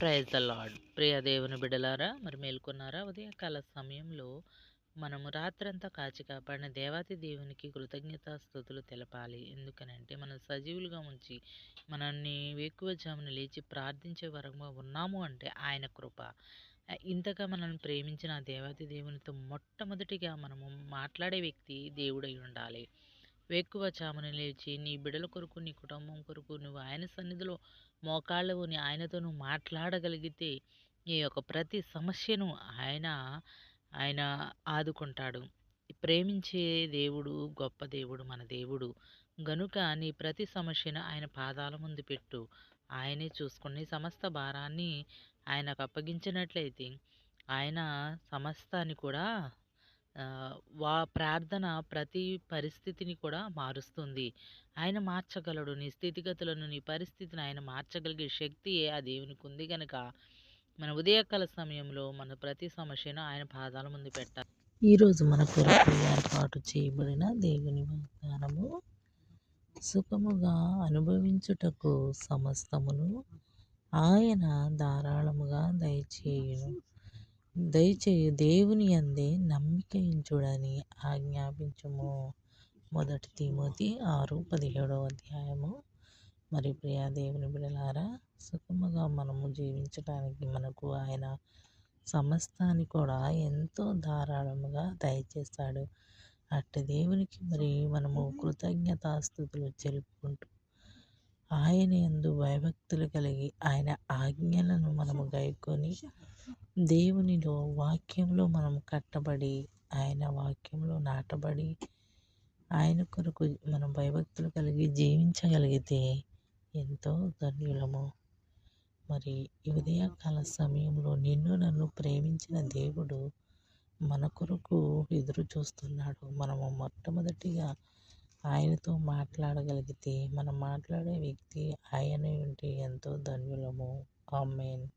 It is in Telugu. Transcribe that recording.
ప్రైజ్ ద లార్డ్ ప్రియ దేవుని బిడలారా మరి మేల్కొన్నారా ఉదయకాల సమయంలో మనము రాత్రంతా కాచి కాపాడిన దేవాతి దేవునికి కృతజ్ఞతా స్థుతులు తెలపాలి. ఎందుకనంటే మనం సజీవులుగా ఉంచి మనల్ని వేకువజామున లేచి ప్రార్థించే వరంగా ఉన్నాము అంటే ఆయన కృప. ఇంతగా మనల్ని ప్రేమించిన దేవాతి దేవునితో మొట్టమొదటిగా మనము మాట్లాడే వ్యక్తి దేవుడై ఉండాలి. వేక్కువ చామున లేచి నీ బిడల కొరకు నీ కుటుంబం కొరకు నువ్వు ఆయన సన్నిధిలో మోకాళ్ళవుని ఆయనతో నువ్వు మాట్లాడగలిగితే నీ యొక్క ప్రతి సమస్యను ఆయన ఆయన ఆదుకుంటాడు. ప్రేమించే దేవుడు గొప్ప దేవుడు మన దేవుడు. గనుక నీ ప్రతి సమస్యను ఆయన పాదాల ముందు పెట్టు. ఆయనే చూసుకుని సమస్త భారాన్ని ఆయనకు అప్పగించినట్లయితే ఆయన సమస్తాన్ని కూడా వా ప్రార్థన ప్రతి పరిస్థితిని కూడా మారుస్తుంది. ఆయన మార్చగలడు. నీ స్థితిగతులను నీ పరిస్థితిని ఆయన మార్చగలిగే శక్తి ఆ దేవునికి ఉంది కనుక మన ఉదయకాల సమయంలో మన ప్రతి సమస్యను ఆయన పాదాల ముందు పెట్టాలి. ఈరోజు మన కొరకు ఏర్పాటు చేయబడిన దేవుని వాగ్దానము సుఖముగా అనుభవించుటకు సమస్తమును ఆయన ధారాళముగా దయచేయును. దయచేయు దేవుని అందే నమ్మిక ఇంచుడని ఆజ్ఞాపించుము. మొదటి తిమోతి ఆరు పదిహేడవ అధ్యాయము. మరి ప్రియా దేవుని బిడలారా సుఖముగా మనము జీవించడానికి మనకు ఆయన సమస్తాన్ని కూడా ఎంతో ధారాళముగా దయచేస్తాడు. అట్టి దేవునికి మరి మనము కృతజ్ఞతాస్థుతులు చెలుపుకుంటూ ఆయన యందు భయభక్తులు కలిగి ఆయన ఆజ్ఞలను మనము గైకొని దేవునిలో వాక్యంలో మనం కట్టబడి ఆయన వాక్యంలో నాటబడి ఆయన కొరకు మనం భయభక్తులు కలిగి జీవించగలిగితే ఎంతో ధన్యులము. మరి ఈ ఉదయకాల సమయంలో నిన్ను నన్ను ప్రేమించిన దేవుడు మన కొరకు ఎదురు చూస్తున్నాడు. మనము మొట్టమొదటిగా ఆయనతో మాట్లాడగలిగితే మనం మాట్లాడే వ్యక్తి ఆయనే ఉంటే ఎంతో ధన్యులము. ఆమెన్.